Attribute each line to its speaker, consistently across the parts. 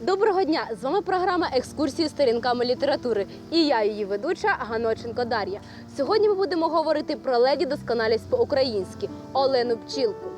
Speaker 1: Доброго дня! З вами програма Екскурсії сторінками літератури. І я, її ведуча Ганоченко Дар'я. Сьогодні ми будемо говорити про леді досконалість по-українськи Олену Пчілку.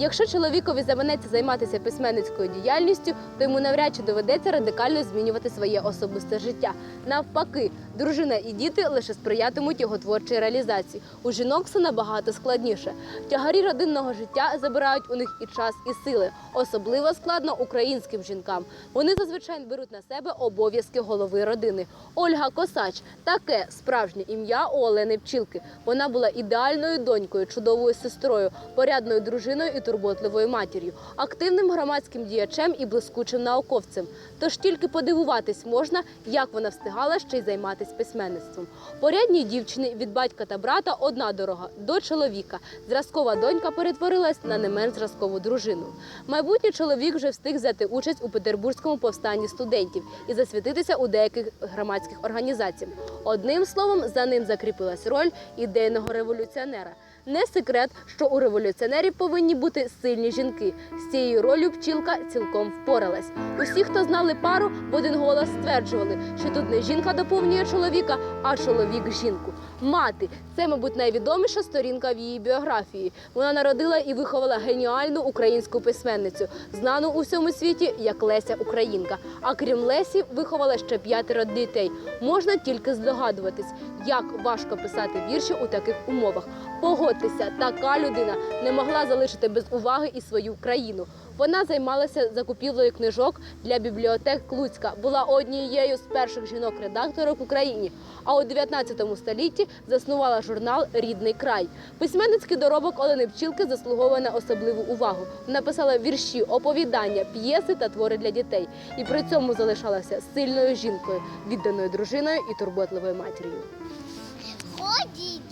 Speaker 1: Якщо чоловікові заманеться займатися письменницькою діяльністю, то йому навряд чи доведеться радикально змінювати своє особисте життя. Навпаки, дружина і діти лише сприятимуть його творчій реалізації. У жінок все набагато складніше. Тягарі родинного життя забирають у них і час, і сили. Особливо складно українським жінкам. Вони зазвичай беруть на себе обов'язки голови родини. Ольга Косач таке справжнє ім'я у Олени Пчілки. Вона була ідеальною донькою, чудовою сестрою, порядною дружиною і турботливою матір'ю, активним громадським діячем і блискучим науковцем. Тож тільки подивуватись можна, як вона встигала ще й займатися письменництвом. Порядній дівчини від батька та брата одна дорога до чоловіка. Зразкова донька перетворилась на не менш зразкову дружину. Майбутній чоловік вже встиг взяти участь у петербурзькому повстанні студентів і засвітитися у деяких громадських організаціях. Одним словом, за ним закріпилась роль ідейного революціонера. Не секрет, що у революціонерів повинні бути сильні жінки. З цією ролью пчілка цілком впоралась. Усі, хто знали пару, в один голос стверджували, що тут не жінка доповнює чоловіка, а чоловік жінку. Мати це, мабуть, найвідоміша сторінка в її біографії. Вона народила і виховала геніальну українську письменницю, знану у всьому світі як Леся Українка. А крім Лесі, виховала ще п'ятеро дітей. Можна тільки здогадуватись, як важко писати вірші у таких умовах. Погодьтеся, така людина не могла залишити без уваги і свою країну. Вона займалася закупівлею книжок для бібліотек Луцька, була однією з перших жінок-редакторок в Україні. А у 19 столітті заснувала журнал Рідний край. Письменницький доробок Олени Пчілки заслуговує на особливу увагу. Вона писала вірші, оповідання, п'єси та твори для дітей. І при цьому залишалася сильною жінкою, відданою дружиною і турботливою матір'ю.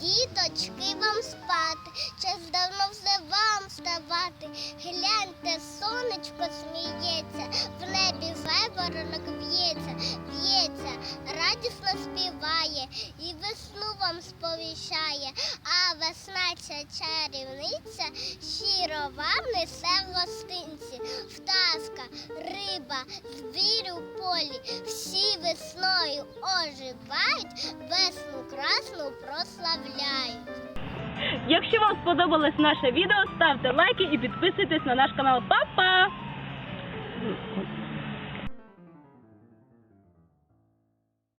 Speaker 2: Ході, діточки, вам спати, час давно вже вам вставати. Гляньте, сонечко сміється, в небі виборонок б'ється, б'ється, радісно співає і весну вам сповіщає, а весна ця чарівниця щиро вам несе в риба, звір у полі, всі весною оживають, весну красну прославляють.
Speaker 1: Якщо вам сподобалось наше відео, ставте лайки і підписуйтесь на наш канал. Па-па!